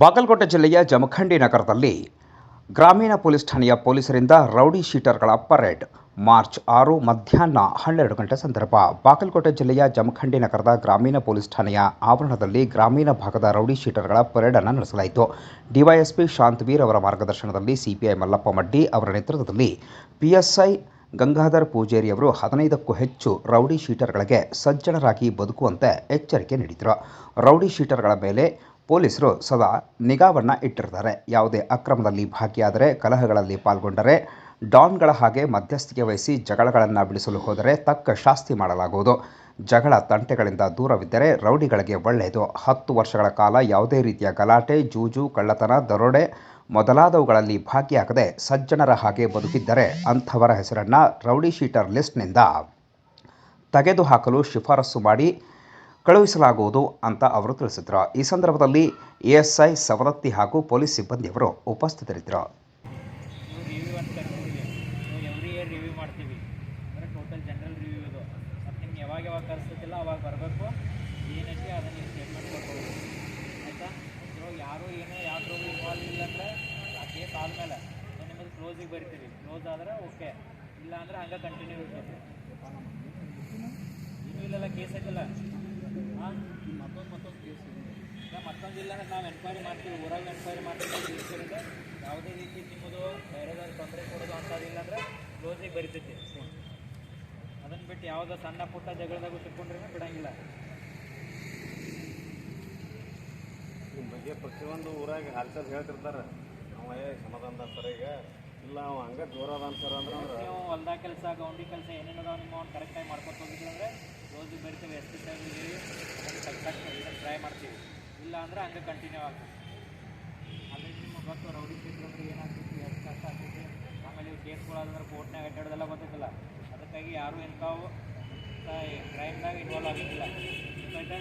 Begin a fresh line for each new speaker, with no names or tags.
ಬಾಗಲಕೋಟೆ ಜಿಲ್ಲೆಯ ಜಮಖಂಡಿ ನಗರದಲ್ಲಿ ಗ್ರಾಮೀಣ ಪೊಲೀಸ್ ಠಾಣೆಯ ಪೊಲೀಸರಿಂದ ರೌಡಿ ಶೀಟರ್ಗಳ ಪರೇಡ್ ಮಾರ್ಚ್ ಆರು ಮಧ್ಯಾಹ್ನ ಹನ್ನೆರಡು ಗಂಟೆ ಸಂದರ್ಭ. ಬಾಗಲಕೋಟೆ ಜಿಲ್ಲೆಯ ಜಮಖಂಡಿ ನಗರದ ಗ್ರಾಮೀಣ ಪೊಲೀಸ್ ಠಾಣೆಯ ಆವರಣದಲ್ಲಿ ಗ್ರಾಮೀಣ ಭಾಗದ ರೌಡಿ ಶೀಟರ್ಗಳ ಪರೇಡ್ ಅನ್ನು ನಡೆಸಲಾಯಿತು. ಡಿವೈಎಸ್ಪಿ ಶಾಂತವೀರ್ ಅವರ ಮಾರ್ಗದರ್ಶನದಲ್ಲಿ ಸಿಪಿಐ ಮಲ್ಲಪ್ಪ ಮಡ್ಡಿ ಅವರ ನೇತೃತ್ವದಲ್ಲಿ ಪಿಎಸ್ಐ ಗಂಗಾಧರ್ ಪೂಜೇರಿ ಅವರು ಹದಿನೈದಕ್ಕೂ ಹೆಚ್ಚು ರೌಡಿ ಶೀಟರ್ಗಳಿಗೆ ಸಜ್ಜನರಾಗಿ ಬದುಕುವಂತೆ ಎಚ್ಚರಿಕೆ ನೀಡಿದರು. ರೌಡಿ ಶೀಟರ್ಗಳ ಮೇಲೆ ಪೊಲೀಸರು ಸದಾ ನಿಗಾವನ್ನು ಇಟ್ಟಿರ್ತಾರೆ. ಯಾವುದೇ ಅಕ್ರಮದಲ್ಲಿ ಭಾಗಿಯಾದರೆ ಕಲಹಗಳಲ್ಲಿ ಪಾಲ್ಗೊಂಡರೆ ಡಾನ್ಗಳ ಹಾಗೆ ಮಧ್ಯಸ್ಥಿಕೆ ವಹಿಸಿ ಜಗಳಗಳನ್ನು ಬಿಡಿಸಲು ಹೋದರೆ ತಕ್ಕ ಶಾಸ್ತಿ ಮಾಡಲಾಗುವುದು. ಜಗಳ ತಂಟೆಗಳಿಂದ ದೂರವಿದ್ದರೆ ರೌಡಿಗಳಿಗೆ ಒಳ್ಳೆಯದು. ಹತ್ತು ವರ್ಷಗಳ ಕಾಲ ಯಾವುದೇ ರೀತಿಯ ಗಲಾಟೆ, ಜೂಜು, ಕಳ್ಳತನ, ದರೋಡೆ ಮೊದಲಾದವುಗಳಲ್ಲಿ ಭಾಗಿಯಾಗದೆ ಸಜ್ಜನರ ಹಾಗೆ ಬದುಕಿದ್ದರೆ ಅಂಥವರ ಹೆಸರನ್ನು ರೌಡಿ ಶೀಟರ್ ಲಿಸ್ಟ್ನಿಂದ ತೆಗೆದುಹಾಕಲು ಶಿಫಾರಸು ಮಾಡಿ ಕಳುಹಿಸಲಾಗುವುದು ಅಂತ ಅವರು ತಿಳಿಸಿದರು. ಈ ಸಂದರ್ಭದಲ್ಲಿ ಎಎಸ್ಐ ಸವದತ್ತಿ ಹಾಗೂ ಪೊಲೀಸ್ ಸಿಬ್ಬಂದಿಯವರು ಉಪಸ್ಥಿತರಿದ್ದರು.
ಕ್ಲೋಸಿಗೆ ಬರಿತೀವಿ ಕ್ಲೋಸ್ ಓಕೆ ಇಲ್ಲ ಅಂದರೆ ಹಂಗೆ ಕಂಟಿನ್ಯೂ ಇರ್ತೈತಿ ಇನ್ನೂ ಇಲ್ಲೆಲ್ಲ ಕೇಸ್ ಐತಲ್ಲ? ಇಲ್ಲ ಅಂದ್ರೆ ನಾವು ಎನ್ಕ್ವೈರಿ ಮಾಡ್ತೀವಿ ಊರಾಗ ಎನ್ಕ್ವೈರಿ ಮಾಡ್ತೀವಿ ಯಾವುದೇ ರೀತಿ ನಿಮ್ಮದು ಬೇರೆದವ್ರು ತೊಂದರೆ ಕೊಡೋದು ಅಂಥದ್ದಿಲ್ಲ ಅಂದ್ರೆ ಕ್ಲೋಸಿಗೆ ಬರಿತೈತಿ. ಅದನ್ನು ಬಿಟ್ಟು ಯಾವುದೋ ಸಣ್ಣ ಪುಟ್ಟ ಜಗಳದಾಗೂ ಸಿಕ್ಕೊಂಡ್ರೆ ಬಿಡಂಗಿಲ್ಲ.
ನಿಮ್ಮ ಬಗ್ಗೆ ಪ್ರತಿಯೊಂದು ಊರಾಗ ಹಾಲ್ಸಲ್ ಹೇಳ್ತಿರ್ತಾರೆ. ಅವ ಏ ಸರ್ ಈಗ. ಇಲ್ಲ ಅವ ಹಂಗೆ ಜೋರ ಅದಾನ ಸರ್ ಅಂದ್ರೆ
ನೀವು ಹೊಲ್ದಾಗ ಕೆಲಸ ಗೌಂಡಿ ಕೆಲಸ ಏನೇನು ಅದಾವ ನಿಮ್ಮ ಅವ್ನು ಕರೆಕ್ಟಾಗಿ ಮಾಡ್ಕೊತ ಹೋಗಿದ್ರೆ ಅಂದರೆ ಕ್ಲೋಸಿಗೆ ಬರಿತೀವಿ. ಎಷ್ಟು ಟ್ರೈ ಮಾಡ್ತೀವಿ. ಇಲ್ಲ ಅಂದ್ರೆ ಹಂಗೆ ಕಂಟಿನ್ಯೂ ಆಗ್ತದೆ. ಅಲ್ಲಿ ನಿಮ್ಗೆ ಗೊತ್ತು, ರೌಡಿ ಸಿಕ್ಕಿದ್ರೆ ಏನಾಗ್ತಿತ್ತು ಏನಾಗ್ತೈತಿ ಎಷ್ಟು ಕಷ್ಟ ಆಗ್ತೈತಿ ಆಮೇಲೆ ಇವು ಕೇಸ್ಗಳಾದ್ರೆ ಕೋರ್ಟ್ನಾಗ ಅಡ್ಡಾಡೋದೆಲ್ಲ ಗೊತ್ತಿಲ್ಲ ಅದಕ್ಕಾಗಿ ಯಾರೂ ಎಂಥವು ಕ್ರೈಮ್ನಾಗ ಇನ್ವಾಲ್ವ್ ಆಯ್ತಾ